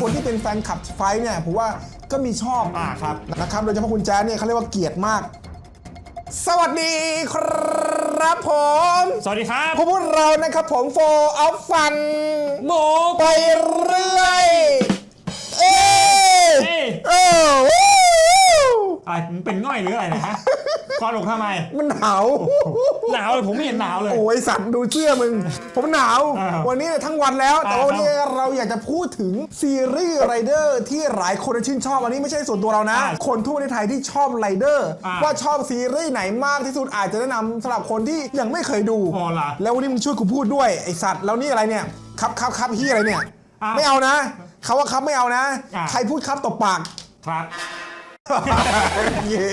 คนที่เป็นแฟนคลับไฟท์เนี่ยผมว่าก็มีชอบอ่าครับ นะครับโดยเฉพาะคุณแจ๊สเนี่ยเขาเรียกว่าเกลียดมาก สวัสดีครับผมสวัสดีครับพวกเรานะครับผมโฟออฟฟันหมูไปเรื่อย เอ้ยเอ้ย เออวู้ อะไรมึงเป็นง่อยหรืออะไรเนะฮะคอนอกทำไม มันหนาวหนาวเลยผมไม่เห็นหนาวเลย โอ้ยสัตว์ดูเสื้อมึง ผมหนาว อ่าวันนี้เนี่ยทั้งวันแล้ว แต่ว่าอ่าวันนี้เราอยากจะพูดถึงซีรีส์ไรเดอร์ที่หลายคนชื่นชอบอันนี้ไม่ใช่ส่วนตัวเรานะ อ่าคนทั่วประเทศไทยที่ชอบไรเดอร์อ่าว่าชอบซีรีส์ไหนมากที่สุดอาจจะแนะนำสำหรับคนที่ยังไม่เคยดูอ๋อเหรอแล้ววันนี้มึงช่วยกูพูดด้วยไอสัตว์แล้วนี่อะไรเนี่ยครับครับครับที่อะไรเนี่ย อ่าไม่เอานะเขาว่าครับไม่เอานะ อ่า ใครพูดครับตบปาก ครับ เย้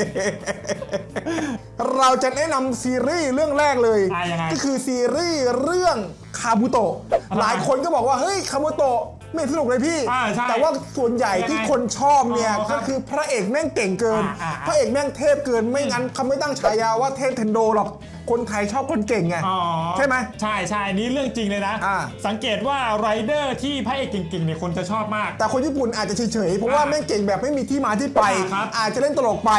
เราจะแนะนำซีรีส์เรื่องแรกเลย อะยังไง ก็คือซีรีส์เรื่องคาบุโตะอ่าหลายคนก็บอกว่า เฮ้ยคาบุโตะไม่สนุกเลยพี่ อ่าใช่แต่ว่าส่วนใหญ่ที่คนชอบเนี่ยอ๋อครัก็บคือพระเอกแม่งเก่งเกิน อ่าอ่าพระเอกแม่งเทพเกินไม่งั้นเขาไม่ตั้งฉายาว่าเทพเทนโดหรอก คนไทยชอบคนเก่งไงอ๋อใช่ไหม ใช่ใช่อันนี้เรื่องจริงเลยนะ อ่า สังเกตว่าไรเดอร์ที่พระเอกเก่งๆเนี่ยคนจะชอบมาก แต่คนญี่ปุ่นอาจจะเฉยๆเพราะว่าอ่าแม่งเก่งแบบไม่มีที่มาที่ไปอ่าครับ อาจจะเล่นตลกไป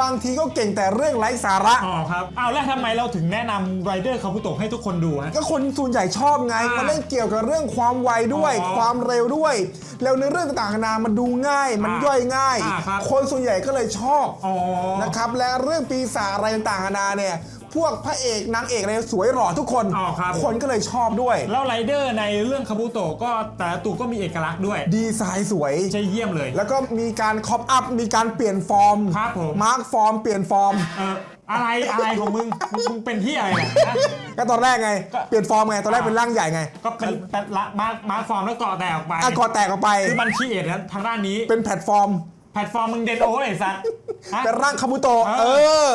บางทีก็เก่งแต่เรื่องไร้สาระ อ๋อครับเอาแล้วทำไมเราถึงแนะนำไรเดอร์คาบุโตะให้ทุกคนดูฮะ ก็คนส่วนใหญ่ชอบไงอ่ามัมันเล่นเกี่ยวกับเรื่องความไวด้วย อ๋อความเร็วด้วย แล้วในอเรื่องต่างๆนานามันดูง่าย มันอ่าย่อยง่าย อ่าครับ คนส่วนใหญ่ก็เลยชอบ อ๋อ นะครับและเรื่องปีศาจอะไรต่างๆนานาเนี่ย พวกพระเอกนางเอกอะไรสวยหล่อทุกคน อ๋อครับ คนก็เลยชอบด้วย แล้วไรเดอร์ในเรื่องคาบุโตะก็แต่ละตัวก็มีเอกลักษณ์ด้วยดีไซน์สวย ใช่เยี่ยมเลย แล้วก็มีการคอปอัพ มีการเปลี่ยนฟอร์ม ครับผม มาร์กฟอร์ม เปลี่ยนฟอร์ม เอออะไรอะไรของมึงมึงมึงเป็นที่อะไรเนี่ยนะ ก็ตอนแรกไง ก็ เปลี่ยนฟอร์มไง ตอนแรกอ่าเป็นร่างใหญ่ไงก็เป็นเป็นละมาร์คมาร์คฟอร์มแล้วก่อแตกออกไปอะกอแตกออกไป คือมันคีเอทนะทางด้านนี้เป็นแพลตฟอร์ม แพลตฟอร์มมึงเดนโอไอ้สัตว์ฮะ เป็นร่างคาบุโตะเออ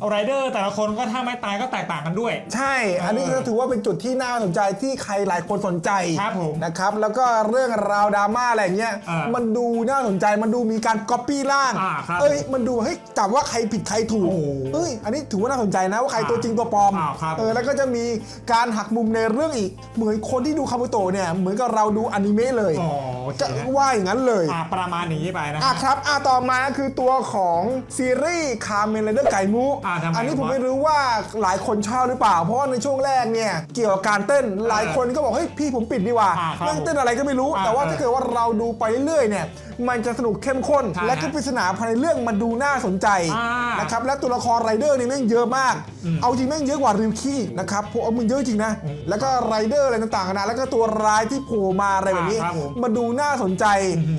เออ ไรเดอร์แต่ละคนก็ถ้าไม่ตายก็แตกต่างกันด้วย ใช่ อันนี้ก็ถือว่าเป็นจุดที่น่าสนใจที่ใครหลายคนสนใจครับผมนะครับ แล้วก็เรื่องราวดราม่าอะไรเงี้ย อ่ามัมันดูน่าสนใจ มันดูมีการก๊อปปี้ร่าง อ่าครับเอ้ย มันดูเฮ้ยจับว่าใครผิดใครถูก โอ้โหเอ้ย อันนี้ถือว่าน่าสนใจนะว่าใครอ่าตัวจริงตัวปลอม อ่าครับ เออ แล้วก็จะมีการหักมุมในเรื่องอีก เหมือนคนที่ดูคาบุโตะเนี่ย เหมือนกับเราดูอนิเมะเลย อ๋อโอเคจะว่าอย่างนั้นเลย อ่าประมาณอย่างนี้ไปนะอะครับอะต่อมาคือตัวของซีรีส์คาเมนไรเดอร์ไก่มูอะทำไมนนี้ผมวะไม่รู้ว่าหลายคนชอบหรือเปล่า เพราะว่าในช่วงแรกเนี่ยเกี่ยวกับการเต้นหลายคนก็บอกเฮ้ยพี่ผมปิดดีกว่าอะครับเรื่องเต้นอะไรก็ไม่รู้อะแต่ว่าเออถ้าเกิดว่าเราดูไปเรื่อยๆเนี่ย มันจะสนุกเข้มข้นใช่และก็ปริศนาภายในเรื่องมันดูน่าสนใจอ่านนะครับและตัวละครไรเดอร์นี่แม่งเยอะมาก เอาจริงแม่งเยอะกว่าริวคีนะครับเพราะว่ามึงเยอะจริงนะ แล้วก็ไรเดอร์อะไรต่างๆกันานะแล้วก็ตัวร้ายที่โผล่มาอะไรแบบนี้อ่าครับผมมันดูน่าสนใจ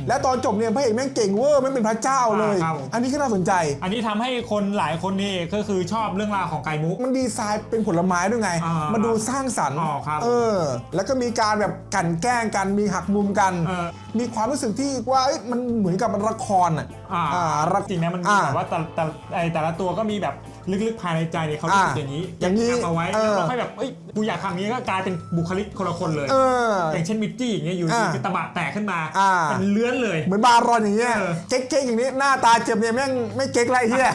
และตอนจบเนี่ยพระเอกแม่งเก่งเวอร์แม่งเป็นพระเจ้าเลยอ่าครับผมอันนี้ก็น่าสนใจ อันนี้ทำให้คนหลายคนนี่ก็คือชอบเรื่องราวของไก่มุกมันดีไซน์เป็นผลไม้ด้วยไงอ่ามัมันดูสร้างสรรค์อ๋อครับเออ แล้วก็มีการแบบกลั่นแกล้งกันมีหักมุมกันเออ มีความรู้สึกที่ว่าเอ้ยมันเหมือนกับละครอะอ่าอ่า ละจริงนะมันมีอ่า แบบว่าแต่แต่ไอแต่ละตัวก็มีแบบลึกๆภายในใจเนี่ยเขารู้สึกอ่าอย่างนี้อย่างนี้นี้เอาไว้เออแล้วค่อยแบบเอ้ยกูอยากทำอย่างนี้ก็กลายเป็นบุคลิกคนละคนเลย เอออย่างเช่นมิจจี้อย่างเงี้ยอยู่ดีอ่าคือตะบะแตกขึ้นมาอ่าเป็นเลื้อนเลย เหมือนบารอนอย่างเงี้ยเออ เก๊กๆอย่างนี้หน้าตาเจ็บเนี่ยแม่งไม่เก๊กไรเฮีย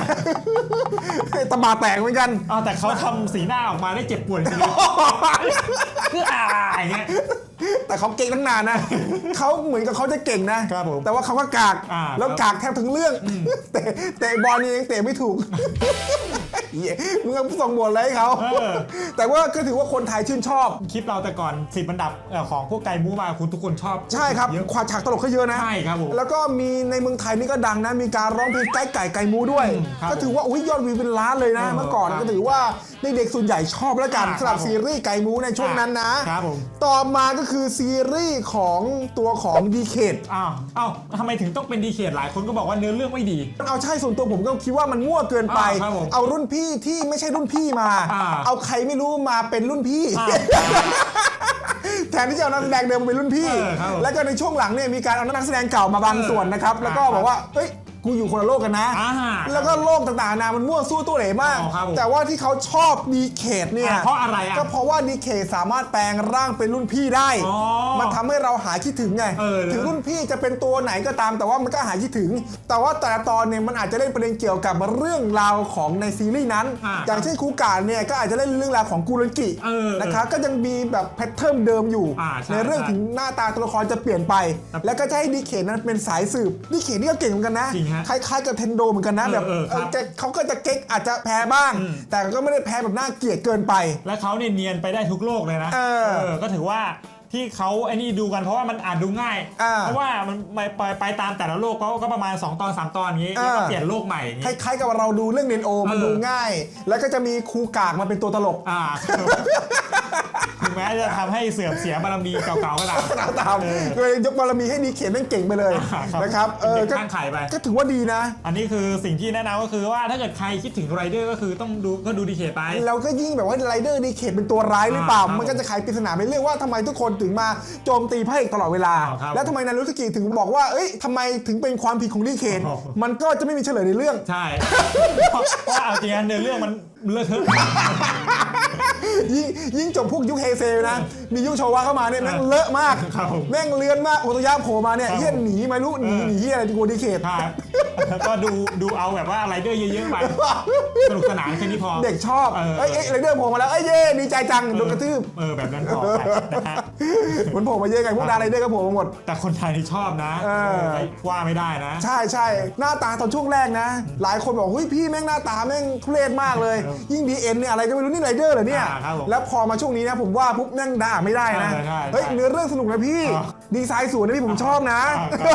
ตะบาแตกเหมือนกันอ๋อแต่เขาทำสีหน้าออกมาได้เจ็บปวดจริงๆคืออ่าอย่างเงี้ย แต่เขาเก่งตั้งนานนะ เขาเหมือนกับเขาจะเก่งนะครับผมแต่ว่าเขาก็กาก อ่าแล้วครับ กากแทบทั้งเรื่องแต่แต่บอลนี่ยังเตะไม่ถูกเหี้ย มึงก็ส่งบทอะไรให้เขาเออ แต่ว่าก็ถือว่าคนไทยชื่นชอบ คลิปเราแต่ก่อนสิบอันดับเอ่อของพวกไก่มูมาคุณทุกคนชอบใช่ครับเยอะ ความฉากตลกเขาเยอะนะ ใช่ครับผมแล้วก็มีในเมืองไทยนี่ก็ดังนะ มีการร้องเพลงไก่ไก่ไก่มูด้วย อืมครับก็ถือว่าอุ้ยยอดวิวเป็นล้านเลยนะ เออเมื่อก่อนครับก็ถือว่าเด็กๆส่วนใหญ่ชอบแล้วกันอ่าสำหรับครับผมซีรีส์ไก่มูในช่วงนั้นนะครับผม ต่อมาก็คือซีรีส์ของตัวของดีเคดอ้าวอ้าวทำไมถึงต้องเป็นดีเคทหลายคนก็บอกว่าเนื้อเรื่องไม่ดี เอาใช่ส่วนตัวผมก็คิดว่ามันมั่วเกินไปอ่าครับผม เอารุ่นพี่ที่ไม่ใช่รุ่นพี่มา อ่า เอาใครไม่รู้มาเป็นรุ่นพี่อ่าแทนที่จะเอานักแสดงเดิมมาเป็นรุ่นพี่ เออครับผมแล้วก็ในช่วงหลังเนี่ยมีการเอานักแสดงเก่ามาบางส่วนนะครับ แล้วก็อ่าบอกว่าเอ้ย กูอยู่คนละโลกกันนะ อ่าแล้วก็โลกต่างๆนานามันมั่วสู้ตัวเหลมาก อ๋อครับผมแต่ว่าที่เขาชอบดีเคทเนี่ยอะเพราะอะไรอะก็เพราะว่าดีเคทสามารถแปลงร่างเป็นรุ่นพี่ได้ อ๋อมันทำให้เราหายคิดถึงไง เออถึงรุ่นพี่จะเป็นตัวไหนก็ตาม แต่ว่ามันก็หายคิดถึง แต่ว่าแต่ละตอนเนี่ยมันอาจจะเล่นประเด็นเกี่ยวกับเรื่องราวของในซีรีส์นั้น อ่าอย่างเช่นคูการเนี่ยก็อาจจะเล่นเรื่องราวของกูรนกิเออนะครับก็ยังมีแบบแพทเทิร์นเดิมอยู่ อ่าใช่ในเรื่องใช่ ถึง หน้าตาตัวละครจะเปลี่ยนไปครับแล้วก็จะให้ดีเคทนั้นเป็นสายสืบดีเคทนี่ก็เก่งเหมือนกันนะ จริงฮะ คล้ายๆกับเทนโดเหมือนกันนะเออแบบเออครับเออเขาก็จะเก๊กอาจจะแพ้บ้าง อืม แต่ก็ไม่ได้แพ้แบบน่าเกลียดเกินไป และเขาเนี่ยเนียนไปได้ทุกโลกเลยนะเออก็ถือว่าที่เขาไอ้นี่ดูกันเพราะว่ามันอ่านดูง่าย อ่าเพราะว่ามันไปไปไปตามแต่ละโลกก็ก็ประมาณ 2 ตอน 3 ตอนอย่างนี้ แล้วก็อ่า เปลี่ยนโลกใหม่อย่างคนี้ ล้ายๆกับเราดูเรื่องเนนโอมันเออ ดูง่าย แล้วก็จะมีครูกากมาเป็นตัวตลก อ่า ถึงแม้จะทำให้เสื่อมเสียบารมีเก่าๆก็ตาม ตามตามเลยยกบารมีให้ดีเขียนแม่งเก่งไปเลยอ่าครับนะครับเออเป็นเด็ก็กข้างไข่ไป ก็ถือว่าดีนะ อันนี้คือสิ่งที่แนะนำก็คือว่าถ้าเกิดใครคิดถึงไรเดอร์ก็คือต้องดูก็ดูดีเคไป เราก็ยิ่งแบบว่าไรเดอร์ดีเขตเป็นตัวร้ายหรือเปล่า อ่าครับมันก็จะไขปริศนาไปเรื่อยว่าทำไมทุกคนถึงมาโจมตีพระเอกตลอดเวลาอ่าครับแล้วทำไมนารุสกิถึงบอกว่าเอ้ยทำไมถึงเป็นความผิดของดีเขตอ๋อ มันก็จะไม่มีเฉลยในเรื่อง ใช่เพราะเพราะเอาจริงๆในเรื่องมันเลอะเทอะ ยิ่งยิ่งจบพวกยุคเฮเซลนะ มียุคโชวะเข้ามาเนี่ยแม่งอ่าเลอะมากครับผมแม่งเลือนมากโอโตยะโผล่มาเนี่ยครับเฮียหนีไม่รู้หนีเออหนีเฮียอะไรกูดีเขตใช่แล้วก็ดูดูเอาแบบว่าไรเดอร์เยอะๆไปสนุกสนานแค่นี้พอ เด็กชอบเออเอ้ยเอ้ยไรเดอร์โผล่มาแล้วเอ้ยเย่ดีใจจังโดนกระทืบเออแบบนั้นพอไปนะฮะเหมือนโผล่มาเยอะไงพวกดาไรเดอร์ก็โผล่มาหมด แต่คนไทยนี่ชอบนะเออเออว่าไม่ได้นะ ใช่ใช่หน้าตาตอนช่วงแรกนะ หลายคนบอกเฮ้ยพี่แม่งหน้าตาแม่งทุเรศมากเลย ยิ่งดีเอ็นเนี่ยอะไรก็ไม่รู้นี่ไรเดอร์เหรอเนี่ยอ่าครับผมแล้วพอมาช่วงนี้นะผมว่าปุ๊บแม่งด่าไม่ได้นะ ใช่ใช่เฮ้ยใช่เนื้อเรื่องสนุกนะพี่ อ่าดีไซน์สวยนะพี่ผมชอบนะอ่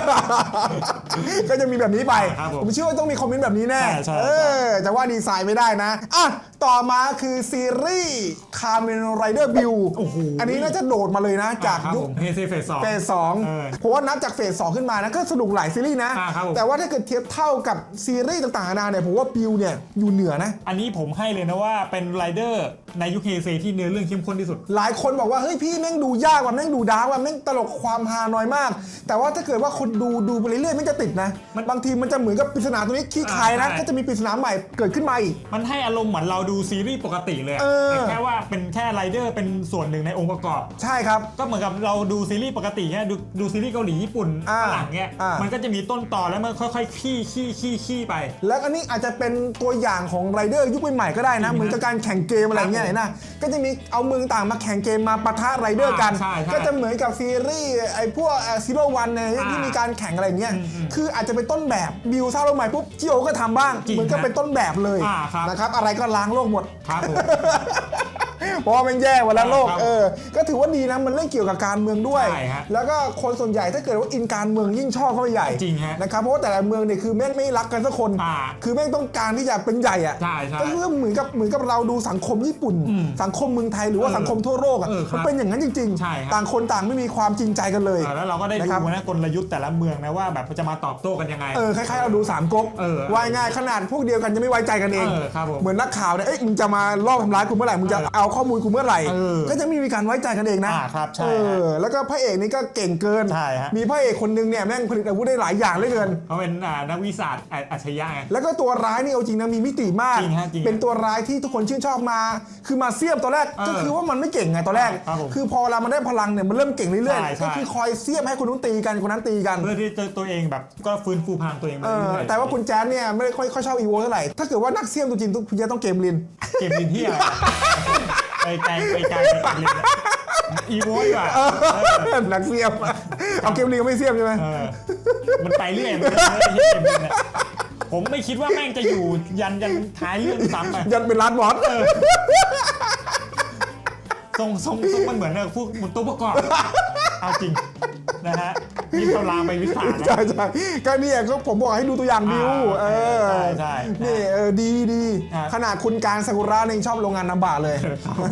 าก็จะมีแบบนี้ไปครับผมผมเชื่อว่าต้องมีคอมเมนต์แบบนี้แน่ ใช่ใช่ เออจะว่าดีไซน์ไม่ได้นะ อะ ต่อมาคือซีรีส์คาร์เมนไรเดอร์บิวโอ้โหอันนี้น่าจะโดดมาเลยนะ จากครับยุคผมเฮเซเฟสสองเฟสสองเออเพราะว่านับจากเฟสสองขึ้นมานะก็สนุกหลายซีรีส์นะอ่าครับผมแต่ว่าถ้าเกิดเทียบเท่ากับซีรีส์ต่างๆนานาเนี่ยผมว่าบิวเนี่ยอยู่เหนือนะ อันนี้ผมให้เลยนะว่าเป็นไรเดอร์ในยุคเฮเซที่เนื้อเรื่องเข้มข้นที่สุด หลายคนบอกว่าเฮ้ยพี่แม่งดูยากว่ะแม่งดูดาร์กว่ะแม่งตลกความฮาน้อยมาก แต่ว่าถ้าเกิดว่าคนดูดูไปเรื่อยๆแม่งจะติดนะ มันบางทีมันจะเหมือนกับปริศนาตัวนี้ขี้คายนะอ่าใช่ก็จะมีปริศนาใหม่เกิดขึ้นมาอีกมันให้อารมณ์เหมือนเราดูซีรีส์ปกติเลยอะเออ แต่แค่ว่าเป็นแค่ไรเดอร์เป็นส่วนหนึ่งในองค์ประกอบ ใช่ครับ ก็เหมือนกับเราดูซีรีส์ปกติเนี่ยดูดูซีรีส์เกาหลีญี่ปุ่นอ่าฝรั่งเนี่ยอ่ามั มันก็จะมีต้นตอแล้วมันค่อยๆขี้ขี้ขี้ขี้ไป แล้วอันนี้อาจจะเป็นตัวอย่างของไรเดอร์ยุคใหม่ๆก็ได้นะจริงนะเหมือนกับการแข่งเกมอะไรเงี้ยครับผมเห็นนะ ก็จะมีเอาเมืองต่างมาแข่งเกมมาปะทะไรเดอร์กันอ่าใช่ใช่ก็จะเหมือนกับซีรีส์ไอ้พวกซีโร่วันเนี่ยอ่าที่มีการแข่งอะไรเงี้ย อืมอืมคืออาจจะเป็นต้นแบบบิวสร้างโลกใหม่ปุ๊บจิโอก็ทำบ้าง จริงเหมือนก็ฮะเป็นต้นแบบเลยอ่าครับ นะครับ อะไรก็ล้างโลกกหมด ครับผม เพราะว่ามันแย่หมดแล้วโลกครับเออ ก็ถือว่าดีนะมันเรื่องเกี่ยวกับการเมืองด้วย ใช่ฮะแล้วก็คนส่วนใหญ่ถ้าเกิดว่าอินการเมืองยิ่งชอบเข้าไปใหญ่จริงฮะนะครับเพราะว่าแต่ละเมืองเนี่ยคือแม่งไม่รักกันสักคน อ่าคือแม่งต้องการที่จะเป็นใหญ่อะใช่ใช่ก็คือเหมือนกับเหมือนกับเราดูสังคมญี่ปุ่น อืมสังคมเมืองไทยหรือว่าเออสังคมทั่วโลกอะเออครับมันเป็นอย่างนั้นจริง ใช่ครับต่างคนต่างไม่มีความจริงใจกันเลย อ่าแล้วเราก็ได้นะครับ ดูนะกลยุทธ์แต่ละเมืองนะว่าแบบจะมาตอบโต้กันยังไง เออคล้ายๆเราดูสามก๊กเออว่ายง่ายขนาดพวกเดียวกันจะไม่ไว้ใจกันเอง เออครับผม เหมือนนักข่าวเนี่ยเอ้ยมึงจะมาลอบทำร้ายกูเมื่อไหร่มึงจะเอาข้อมูลกูเมื่อไหร่ เออก็จะไม่มีการไว้ใจกันเองนะอ่าครับใช่เออแล้วก็พระเอกนี่ก็เก่งเกิน ใช่ฮะมีพระเอกคนนึงเนี่ยแม่งผลิตอาวุธได้หลายอย่างเหลือเกิน เขาเป็นอ่านักวิทยาศาสตร์อ่าอัจฉริยะไง แล้วก็ตัวร้ายนี่เอาจริงนะมีมิติมาก จริงฮะจริงเป็นตัวร้ายที่ทุกคนชื่นชอบมา คือมาเสียบตอนแรก เออก็คือว่ามันไม่เก่งไงตอนแรก ครับผมคือพอเวลามันได้พลังเนี่ยมันเริ่มเก่งเรื่อยใช่ๆใช่ก็คือคอยเสียบให้คนนู้นตีกันคนนั้นตีกัน เพื่อที่จะตัวเองแบบก็ฟื้นฟูพลังตัวเองไปเออเรื่อยๆแต่ว่าคุณแจ๊ดเนี่ยไม่ได้ค่อยค่อยชอบอีโวเท่าไหร่ ถ้าเกิดว่านักเสียมตัวจริงคุณแจ๊ดต้องเกมลิน เกมลินที่อะ ไรไปไกลไปไกลไปไกลลินอะอีโวดีกว่านักเสียมเอาเกมลินก็ไม่เสียมใช่ไหมเออมันไปเรื่อยมันเรื่อยๆเกมลินอะผมไม่คิดว่าแม่งจะอยู่ยันยันท้ายเรื่องซ้ำไปยันเป็นร้านบอสทรงทรงทรงมันเหมือนเนี่ยพวกมันตัวประกอบเอาจริง นะฮะนี่เราลามไปวิสานะ ใช่ใช่ก็เนี่ยก็ผมบอกให้ดูตัวอย่างบิวอ่าเออใช่ใช่นี่เออดีดีอ่า ขนาดคุณการซากุระเนี่ยยังชอบโรงงานน้ำบาเลย ครับผม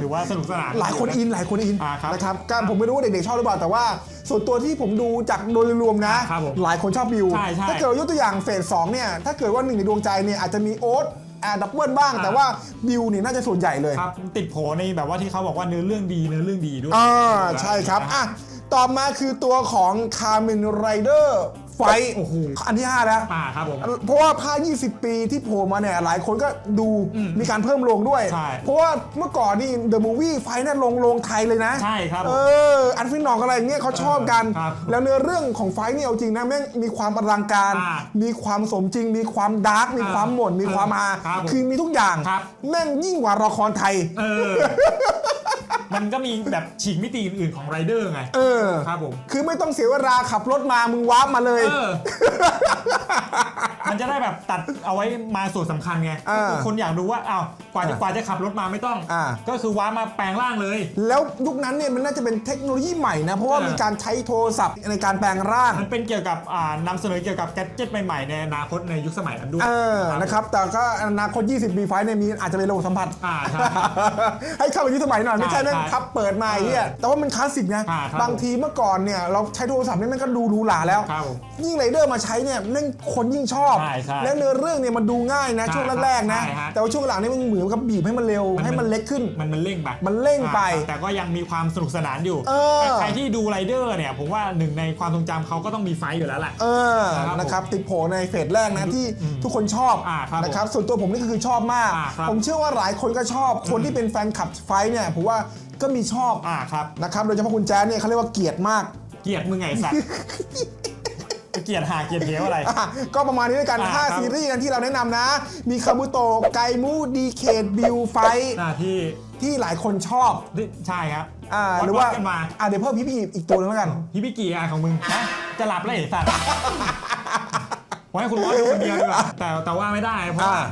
ถือว่าสนุกสนาน หลายคนอินหลายคนอินอ่าครับนะครับการผมไม่รู้ว่าเด็กๆชอบหรือเปล่าแต่ว่า ส่วนตัวที่ผมดูจากโดยรวมนะ ครับผมหลายคนชอบบิว ใช่ใช่ถ้าเกิดว่ายกตัวอย่างเฟสสองเนี่ยถ้าเกิดว่าหนึ่งในดวงใจเนี่ยอาจจะมีโอ๊ตอ่าดับเบิลบ้าง อ่า แต่ว่าบิวเนี่ยน่าจะส่วนใหญ่เลยครับติดโผในแบบว่าที่เขาบอกว่าเนื้อเรื่องดีเนื้อเรื่องดีด้วย อ่าใช่ครับอะ ต่อมาคือตัวของ c a r m e n Rider ไฟท์โอ้โหอันที่5แล้วอ่าครับผม เพราะว่าภาค20 ปีที่โผล่มาเนี่ย หลายคนก็ดูอืมมีการเพิ่มลงด้วย ใช่เพราะว่าเมื่อก่อนนี่เดอะมูวี่ไฟนั่นลงลงไทยเลยนะใช่ครับเออ อันฟินนอกอะไรอย่างเงี้ยเขาชอบกันครับแล้วเนื้อเรื่องของไฟท์เนี่ยเอาจริงนะแม่งมีความอลังการ อ่ามีความสมจริง มีความดาร์กมีความหม่นมีความฮาครับผมคือมีทุกอย่าง ครับ แม่งยิ่งกว่าละครไทย เออ มันก็มีแบบฉีกมิติอื่นๆของไรเดอร์ไง เออ ครับผม คือไม่ต้องเสียเวลาขับรถมามึงวาร์ปมาเลย เออ มันจะได้แบบตัดเอาไว้มาส่วนสำคัญไงอ่าก็คือคนอยากดูว่าอ้าวกว่าจะอ่ากว่าจะขับรถมาไม่ต้อง อ่า ก็คือว้ามาแปลงร่างเลย แล้วยุคนั้นเนี่ยมันน่าจะเป็นเทคโนโลยีใหม่นะ เพราะว่าเออ มีการใช้โทรศัพท์ในการแปลงร่าง มันเป็นเกี่ยวกับอ่านำเสนอเกี่ยวกับแกดเจิตใหม่ๆในอนาคตในยุคสมัยนั้นด้วยเออ นะครับ แต่ก็อนาคต 20 ปีไฟท์เนี่ยมีอาจจะเป็นระบบสัมผัส อ่าใช่ ให้เข้าไปยุคสมัยหน่อย ไม่ใช่ใช่แม่งใช่พับเปิดมาไอ้เฮียแต่ว่ามันคลาสสิกนะ อ่าครับ บางทีเมื่อก่อนเนี่ยเราใช้โทรศัพท์นี่มันก็ดูหรูหราแล้ว ครับผม ยิ่งไรเดอร์มาใช้เนี่ยแม่งคนยิ่งชอบใช่ใช่แล้วเนื้อเรื่องเนี่ยมันดูง่ายนะใช่ช่วงแรกๆนะ ใช่ฮะ แต่ว่าช่วงหลังนี่มันเหมือนกับบีบให้มันเร็วมันให้มันเล็กขึ้น มันมันเร่งไปมันเร่งไปอ่าแต่ก็ยังมีความสนุกสนานอยู่เออใครที่ดูไรเดอร์เนี่ย ผมว่าหนึ่งในความทรงจำเขาก็ต้องมีไฟท์อยู่แล้วแหละ เออครับนะครับติดโผล่ในเฟสแรกนะที่ทุกคนชอบอ่าครับนะครับส่วนตัวผมนี่ก็คือชอบมาก อ่าครับ ผมเชื่อว่าหลายคนก็ชอบ คนที่เป็นแฟนคลับไฟท์เนี่ยผมว่าก็มีชอบอ่าครับ นะครับโดยเฉพาะคุณแจ๊สเนี่ยเขาเรียกว่าเกลียดมาก เกลียดมึงไงสัตว์ เกลียดหาเกลียดเหวอะไร อะก็ประมาณนี้ด้วยกัน อ่าห้าครับซีรีส์กันที่เราแนะนำนะ มีคาบุโตะไกมูดีเคดบิวไฟหน้าที่ที่หลายคนชอบใช่ครับอ่าวัดหรือว่ากันมาอ่าเดี๋ยวเพิ่มพี่พี่อีกตัวนึงแล้วกันพี่พี่กี่อะของมึงฮะจะหลับแล้วไอ้สัตว์ ไว้ให้คุณร้อยดูคนเดียวดีกว่าแต่แต่ว่าไม่ได้เพราะว่าอ่า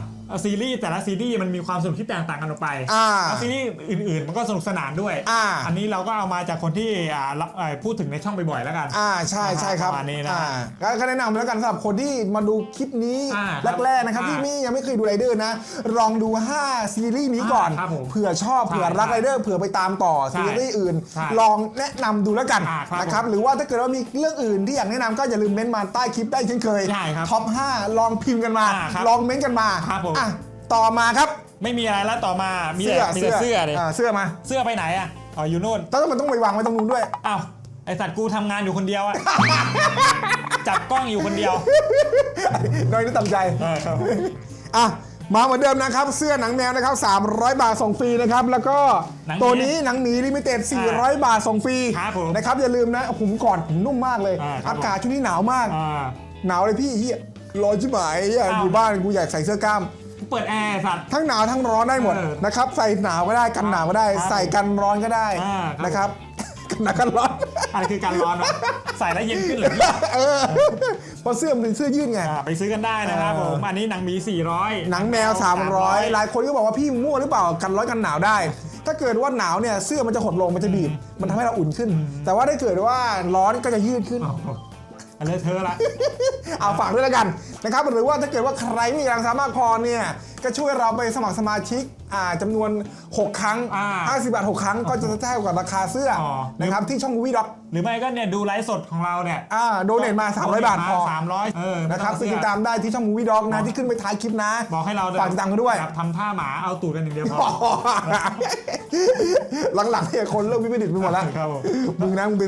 ซีรีส์แต่ละซีรีส์มันมีความสนุกที่แตกต่างกันออกไปอ่าแล้วซีรีส์อื่นๆ มันก็สนุกสนานด้วยอ่า นนี้เราก็เอามาจากคนที่อ่ารับเอ่อพูดถึงในช่องบ่อยๆแล้วกัน อ่าใช่ใช่ครับประมาณนี้นะอ่าก็ก็แนะนำแล้วกันสำหรับคนที่มาดูคลิปนี้อ่าครับแรกๆนะครับอ่าที่ไม่ยังไม่เคยดูไรเดอร์นะ ลองดู 5 ซีรีส์นี้ก่อน อ่าครับผมเผื่อชอบใช่เผื่อรักใช่ไรเดอร์เผื่อไปตามต่อใช่ซีรีส์อื่น ใช่ลองแนะนำดูแล้วกันอ่าครับนะครับหรือว่าถ้าเกิดว่ามีเรื่องอื่นที่อยากแนะนำก็อย่าลืมเม้นต์มาใต้คลิปได้เช่นเคยใช่ครับท็อป 5 ลองพิมพ์กันมา อ่าครับลองเม้นต์กันมา ครับผมอะต่อมาครับไม่มีอะไรแล้วต่อมา มีแต่มีแต่เสื้อเลยาเสื้อมา เสื้อไปไหนอะอ๋ออยู่นู่นต้องมันต้องไปวางไว้ตรงนู้นด้วยอ้าวไอสัตว์กูทำงานอยู่คนเดียวอะจับกล้องอยู่คนเดียวน้อยนิดต่ำใจเออครับอะมาเหมือนเดิมนะครับ เสื้อหนังแมวนะครับ 300 บาทส่งฟรีนะครับ แล้วก็หนังหมีตัวนี้หนังหมีลิมิเต็ด 400 บาทส่งฟรีครับผมนะครับ อย่าลืมนะผมกอดผมนุ่มมากเลยอ่าครับอากาศช่วงนี้หนาวมากอ่าหนาวเลยพี่เฮียร้อนชิบหายเหี้ยอ้าวอยู่บ้านกูอยากใส่เสื้อกล้าม เปิดแอร์สัตว์ ทั้งหนาวทั้งร้อนได้หมดเออนะครับใส่หนาวก็ได้กันหนาวก็ได้ ครับใส่กันร้อนก็ได้อ่าครับ นะครับ กันหนาวกันร้อน อะไรคือการร้อนวะใส่แล้วเย็นขึ้นเหรือพี่เออเพราะเสื้อมันเป็นเสื้อยืดไง อ่าไปซื้อกันได้นะครับเอผอ มอันนี้หนังหมี 400หนังแมว 300 หลายคนก็บอกว่าพี่มั่วหรือเปล่ากันร้อนกันหนาวได้ ถ้าเกิดว่าหนาวเนี่ยเสื้อมันจะหดลงมันจะบีบมันทำให้เราอุ่นขึ้น แต่ว่าถ้าเกิดว่าร้อนก็จะยืดขึ้นโอ้โหอันเลอะเทอะละ เอาฝากด้วยแล้วกันนะครับหรือว่าถ้าเกิดว่าใครไม่มีแรงสามารถพอเนี่ยก็ช่วยเราไปสมัครสมาชิกอ่าจำนวน 6 ครั้ง อ่า50 บาท 6 ครั้งก็จะเท่ากับราคาเสื้อออ นะครับที่ช่องวีด็อกหรือไม่ก็เนี่ยดูไลฟ์สดของเราเนี่ยอ่าโดเนทมา 300 บาทพอสามร้อยเออนะครับไม่ซึ่งต้องติดตามได้ที่ช่องมูวี่ด็อกบอนะกที่ขึ้นไปท้ายคลิปนะ บอกให้เราฝากติดตามกันด้วย ครับทำท่าหมาเอาตูดกันอย่างเดียวพอ หลังๆเนี่ยคนเริ่มวิปริตไปหมดแล้วครับผม มึงนะมึงไป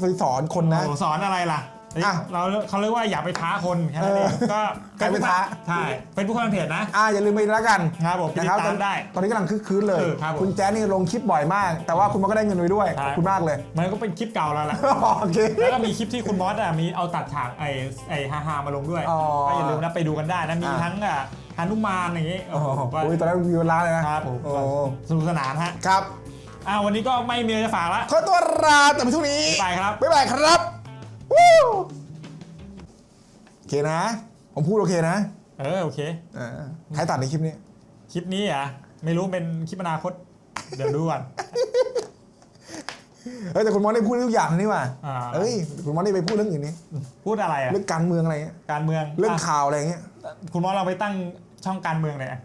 ไปสอนคนนะ โอ้สอนอะไรล่ะเฮ้ย อะเราเขาเรียกว่าอย่าไปท้าคนแค่นั้นเองเออก็ใครไปท้า ใช่เป็นผู้คนเพจนะ อ่าอย่าลืมไปแล้วกันครับผมนะครับติดตามได้ตอนนี้กำลังคึกคืนเลยเออครับผมคุณแจ๊สนี่ลงคลิปบ่อยมาก แต่ว่าคุณมันก็ได้เงินไว้ด้วยครับขอบคุณมากเลย มันก็เป็นคลิปเก่าแล้วแหละโอเคแล้วก็มีคลิปที่คุณมอสอะมีเอาตัดฉากไอ้ไอ้ฮาฮาๆมาลงด้วยอ๋อก็อย่าลืมนะไปดูกันได้นะมีอ่าทั้งอะฮานุมานอย่างงี้โอ้โอ้โหโหก็โอ้ยตอนแรกวิวร้านเลยนะครับผมโอ้สนุกสนานฮะครับอ่าวันนี้ก็ไม่มีอะไรจะฝากละขอตัวลาแต่เพียงเท่านี้ไปครับบ๊ายบายครับ วู้โอเคนะ ผมพูดโอเคนะเออโอเค อ่าใครตัดในคลิปนี้ คลิปนี้อะ ไม่รู้เป็นคลิปอนาคต เดี๋ยวดูก่อน เฮ้ยแต่คุณมอสได้พูดทุกอย่างนี่หว่าอ่าเฮ้ยคุณมอสได้ไปพูดเรื่องอื่นนี่พูดอะไรอะ เรื่องการเมืองอะไรเงี้ยการเมืองเรื่องะข่าวอะไรเงี้ยคุณมอสเราไปตั้งช่องการเมืองเลยอะ